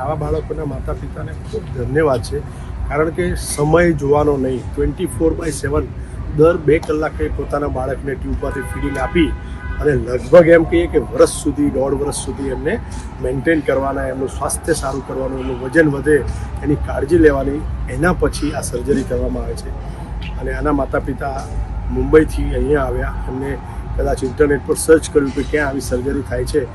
આવા બાળકોના માતા પિતાને ખૂબ ધન્યવાદ છે. કારણ કે સમય જોવાનો નહીં ટ્વેન્ટી ફોર બાય સેવન દર બે કલાકે પોતાના બાળકને ટ્યુબમાંથી ફીડિંગ આપી અને લગભગ એમ કહીએ કે વર્ષ સુધી, દોઢ વર્ષ સુધી એમને મેન્ટેન કરવાના, એમનું સ્વાસ્થ્ય સારું કરવાનું, એમનું વજન વધે, એની કાળજી લેવાની, એના પછી આ સર્જરી કરવામાં આવે છે. અને આના માતા પિતા મુંબઈથી અહીંયા આવ્યા. એમને કદાચ ઇન્ટરનેટ પર સર્ચ કર્યું કે ક્યાં આવી સર્જરી થાય છે.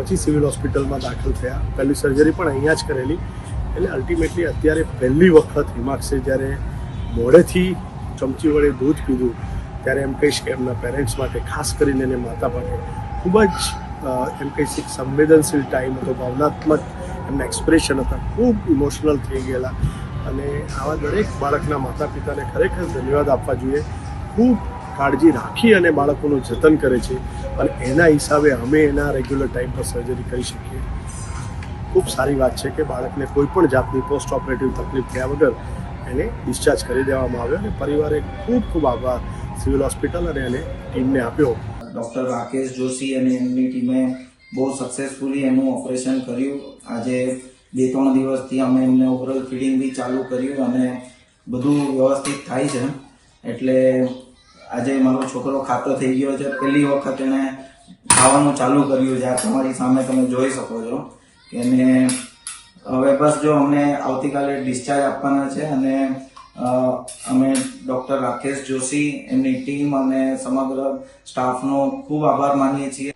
પછી સિવિલ હોસ્પિટલમાં દાખલ થયા. પહેલી સર્જરી પણ અહીંયા જ કરેલી. એટલે અલ્ટિમેટલી અત્યારે પહેલી વખત હિમાક્ષે જ્યારે મોડેથી ચમચી વડે દૂધ પીધું, ત્યારે એમ કહીશ કે એમના પેરેન્ટ્સ માટે, ખાસ કરીને એને માતા માટે, ખૂબ જ એમ કહીશ એક સંવેદનશીલ ટાઈમ હતો, ભાવનાત્મક એમના એક્સપ્રેશન હતા. ખૂબ ઇમોશનલ થઈ ગયેલા. અને આવા દરેક બાળકના માતા પિતાને ખરેખર ધન્યવાદ આપવા જોઈએ. ખૂબ કાળજી રાખી અને બાળકોનું જતન કરે છે અને એના હિસાબે અમે એના રેગ્યુલર ટાઈમ પર સર્જરી કરી શકીએ. ખૂબ સારી વાત છે કે બાળકને કોઈ પણ જાતની પોસ્ટ ઓપરેટિવ તકલીફ થયા વગર એને ડિસ્ચાર્જ કરી દેવામાં આવ્યો અને પરિવારે ખૂબ ખૂબ આભાર સિવિલ હોસ્પિટલ અને એને ટીમને આપ્યો. ડૉક્ટર રાકેશ જોશી અને એમની ટીમે બહુ સક્સેસફુલી એનું ઓપરેશન કર્યું. આજે બે ત્રણ દિવસથી અમે એમને ઓવરઓલ ફીડિંગ બી ચાલુ કર્યું અને બધું વ્યવસ્થિત થાય છે. એટલે આજે મારો છોકરો ખાતો થઈ ગયો છે. પહેલી વખત એને ખાવાનું ચાલુ કર્યું છે. આ તમારી સામે તમે જોઈ શકો છો એને, હવે બસ જો અમને આવતીકાલે ડિસ્ચાર્જ આપવાના છે અને અમે ડૉક્ટર રાકેશ જોશી, એમની ટીમ અને સમગ્ર સ્ટાફનો ખૂબ આભાર માનીએ છીએ.